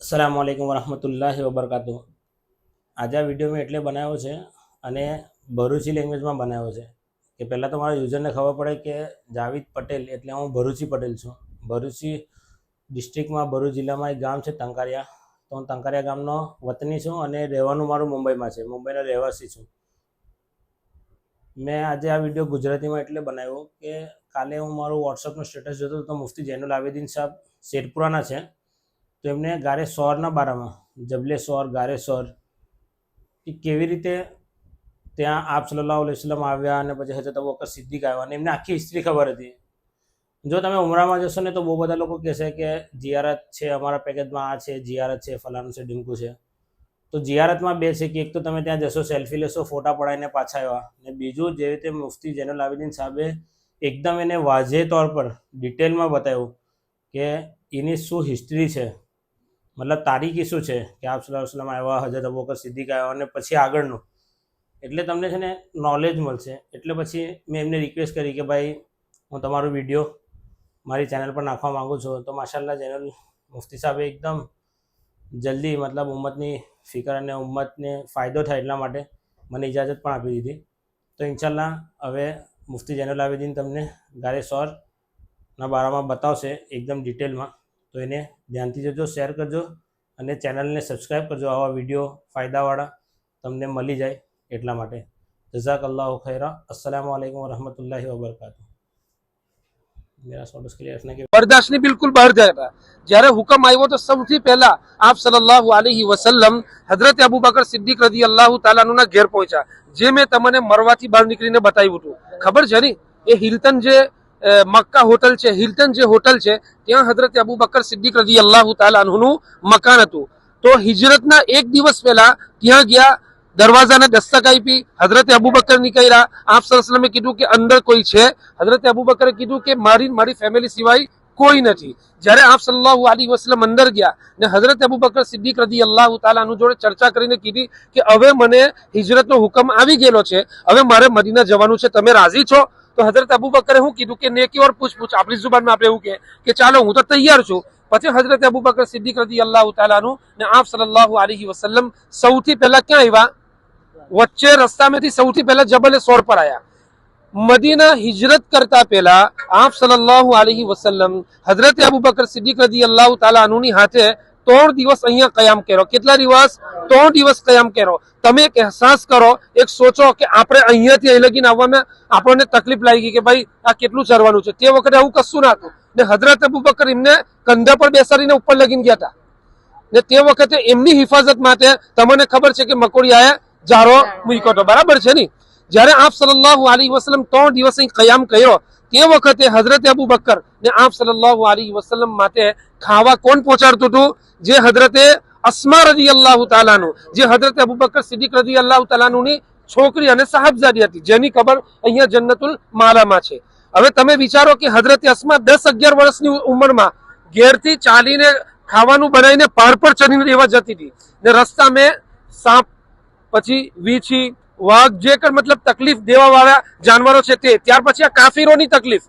અસલામ વાલેકુમ વરહમતુલ્લાહ વબરકાતુ આજે આ વીડિયો મેં એટલે બનાવ્યો છે અને ભરૂચી લેંગ્વેજમાં બનાવ્યો છે. કે પહેલાં તો મારા યુઝરને ખબર પડે કે જાવિદ પટેલ એટલે હું ભરૂચી પટેલ છું. ભરૂચી ડિસ્ટ્રિક્ટમાં ભરૂચ જિલ્લામાં એક ગામ છે ટંકારિયા તો હું ટંકારિયા ગામનો વતની છું અને રહેવાનું મારું મુંબઈમાં છે. મુંબઈનો રહેવાસી છું. મેં આજે આ વીડિયો ગુજરાતીમાં એટલે બનાવ્યો કે કાલે હું મારું વોટ્સઅપનું સ્ટેટસ જોતો તો મુફ્તી જૈનુલ આબેદીન સાહેબ શેરપુરાના છે. તો એમને ગારે સોરના બારામાં. જબલે સોર, ગારે સોર. એ કેવી રીતે ત્યાં આપ સલ્લાહ વસલમ આવ્યા અને પછી હજરત અબુ બકર સિદ્દીક આવ્યા અને એમને આખી હિસ્ટ્રી ખબર હતી. જો તમે ઉમરામાં જશો ને તો બહુ બધા લોકો કહેશે કે જિયારત છે, અમારા પેકેજમાં આ છે, જિયારત છે, ફલાણું છે ડીમકું છે. તો જિયારતમાં બે છે કે એક તો તમે ત્યાં જશો, સેલ્ફી લેશો, ફોટા પડાવીને પાછા આવ્યા. અને બીજું જે રીતે મુફ્તી જૈનુલ આબિદીન સાહેબે એકદમ એને વાજે તौर પર ડિટેલમાં બતાવ્યું કે એની શું હિસ્ટ્રી છે. મતલબ તારીખી શું છે? કે આપ વસલમ આવ્યા હજરત અબોકર બકર સિદ્દીક આવ્યા અને પછી આગળનું. એટલે તમને છે ને નોલેજ મળશે. એટલે પછી મેં એમને રિક્વેસ્ટ કરી કે ભાઈ, હું તમારો વીડિયો મારી ચેનલ પર નાખવા માગું છું. તો માશાલ્લાહ ચેનલ મુફ્તી સાહેબે એકદમ જલ્દી મતલબ ઉમ્મતની ફિકર અને ઉમ્મતને ફાયદો થાય એટલા માટે મને ઇજાજત પણ આપી દીધી. તો ઇન્શાલ્લાહ હવે મુફ્તી જૈનુલ આબેદીન તમને ગારે સોરના બારામાં બતાવશે એકદમ ડિટેલમાં તો એને ધ્યાનથી જોજો શેર કરજો અને ચેનલને સબસ્ક્રાઈબ કરજો. આવા વીડિયો ફાયદાવાળા તમને મળી જાય એટલા માટે. જઝાક અલ્લાહ ખૈરા. અસલામ વાલેકુમ વરહમતુલ્લાહિ વબરકાતુ કે બરદાશની બિલકુલ બહાર ગયા જ્યારે હુકમ આવ્યો તો સૌથી પહેલા આપ સલ્લાહુ અલૈહિ વસલ્લમ હજરત અબુ બકર સિદ્દીક રદી અલ્લાહ તાલાનું ઘેર પહોંચ્યા. જે મેં તમને મરવાથી બહાર નીકળીને બતાવ્યું હતું. ખબર છે ને? એ હિલ્ટન જે મક્કા હોટલ છે, હિલ્ટન જે હોટલ છે, ત્યાં હજરત અબુ બકર સિદ્દીક રજી અલ્લાહ તાલાનું મકાન હતું. તો હિજરતના એક દિવસ પહેલા ત્યાં ગયા, દરવાજાને દસ્તક આપી હજરત અબુ બકર નીકળ્યા આપ સરસલમે કીધું કે અંદર કોઈ છે? હજરત અબુ બકરે કીધું કે મારી મારી ફેમિલી સિવાય કોઈ નથી. જ્યારે આપ સલ્લાહુ અલી વસલમ અંદર ગયા ને હજરત અબુ બકર સિદ્દીક રદી અલ્લાહ તાલાનું જોડે ચર્ચા કરીને કીધી કે હવે મને હિજરતનો હુકમ આવી ગયેલો છે, હવે મારે મદીના જવાનું છે, તમે રાજી છો? તો હજરત અબુ બકરે શું કીધું કે નેકી ઓર પૂછ પૂછ, આપણી જુબાનમાં આપણે એવું કે કે ચાલો હું તો તૈયાર છું. પછી હજરત અબુ બકર સિદ્દીક રજી અલ્લાહ તાલાનું ને આપ સલ્લાહુ અલૈહિ વસલ્લમ સૌથી પહેલા ક્યાં આવ્યા વચ્ચે રસ્તામાંથી સૌથી પહેલા જબલે સોર પર આવ્યા મદીના હિજરત કરતા પહેલા આપ સલ્લાહુ અલૈહિ વસલ્લમ હજરત અબુ બકર સિદ્દીક રજી અલ્લાહ તાલાનુની હાથે ત્રણ દિવસ અહીંયા કયામ કર્યો. કેટલા દિવસ? ત્રણ દિવસ કયામ કર્યો. તમે એક અહેસાસ કરો, એક સોચો કે આપણે અહીંયાથી અહીં લગીને આવવામાં આપણને તકલીફ લાગી ગઈ કે ભાઈ, આ કેટલું ચરવાનું છે? તે વખતે આવું કશું ના હતું. ને હજરત અબુ બકર એમને કંધા પર બેસાડીને ઉપર લગીને ગયા હતા. ને તે વખતે એમની હિફાજત માટે તમને ખબર છે કે મકોડિયાએ જારો મૂક્યો હતો. બરાબર છે ને? જ્યારે આપ સલ્લાહ અલી વસલમ ત્રણ દિવસ અહીં કયામ કર્યો તે વખતે હઝરત અબુ બકર ને આપ સલ્લાહ અલી વસલમ માટે ખાવા કોણ પહોંચાડતું હતું? જે હઝરતે અસ્મા રજી અલ્લાહ તાલાનું જે હઝરત અબુ બકર સિદ્દીક રજી અલ્લાહ તાલાનુની છોકરી અને સાહેબજાદી હતી, જેની ખબર અહીંયા જન્નતુલ માલામાં છે. હવે તમે વિચારો કે હઝરત અસ્મા દસ અગિયાર વર્ષની ઉંમરમાં ઘેરથી ચાલીને ખાવાનું બનાવીને પાર પર ચડીને રહેવા જતી હતી ને રસ્તા મેં સાપ, પછી વીછી વાઘ જે મતલબ તકલીફ દેવા વાળા જાનવરો છે તે, ત્યાર પછી આ કાફીરોની તકલીફ.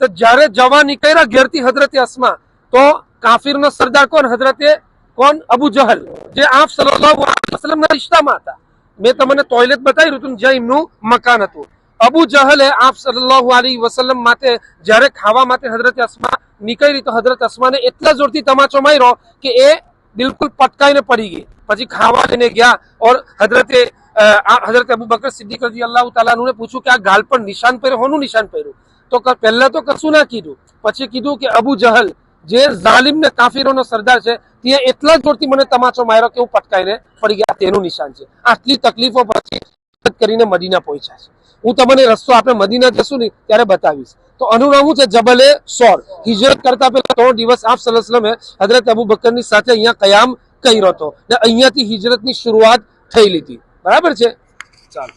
તો જ્યારે જવા નીકળ્યા ઘેરથી હજરતે અસમા, તો કાફીરનો સરદાર કોણ? હજરતે કોણ? અબુ જહલ. જે આપ સલ્લલ્લાહુ વસલમના રિશ્તામાં હતા. મેં તમને ટોયલેટ બતાવ્યું હતું જ્યાં એમનું મકાન હતું. અબુ જહલે આપ સલ્લલ્લાહુ અલૈહિ વસલ્લમ માટે જ્યારે ખાવા માટે હજરત અસમા નીકળી, તો હજરત અસ્માને એટલા જોરથી તમાચો માર્યો કે એ બિલકુલ પટકાઈને પડી ગઈ. પછી ખાવા લઈને ગયા ઓર હઝરતે હઝરત અબુ બકર સિદ્દીક રજી અલ્લાહ તાલાનું પૂછ્યું કે આ ગાલ પર નિશાન પહેર્યું, હોનું નિશાન પહેર્યું? તો પહેલા તો કશું ના કીધું. પછી કીધું કે અબુ જહલ, જે જાલિમ ને કાફીરોનો સરદાર છે, ત્યાં એટલા જોરથી મને તમાચો માર્યો કે હું પટકાઈને પડી ગયા. તેનું નિશાન છે. આટલી તકલીફો પછી કરીને મદીના પહોંચ્યા છે. હું તમને રસ્તો આપણે મદીના જશું ને ત્યારે બતાવીશ. તો આનું નામ શું છે જબલે સોર. હિજરત કરતા પહેલા ત્રણ દિવસ આપ સલસલમે હજરત અબુ બકરની સાથે અહીંયા કયામ કર્યો હતો. ને અહીંયાથી હિજરતની શરૂઆત થઈ લીધી. બરાબર છે? ચાલો.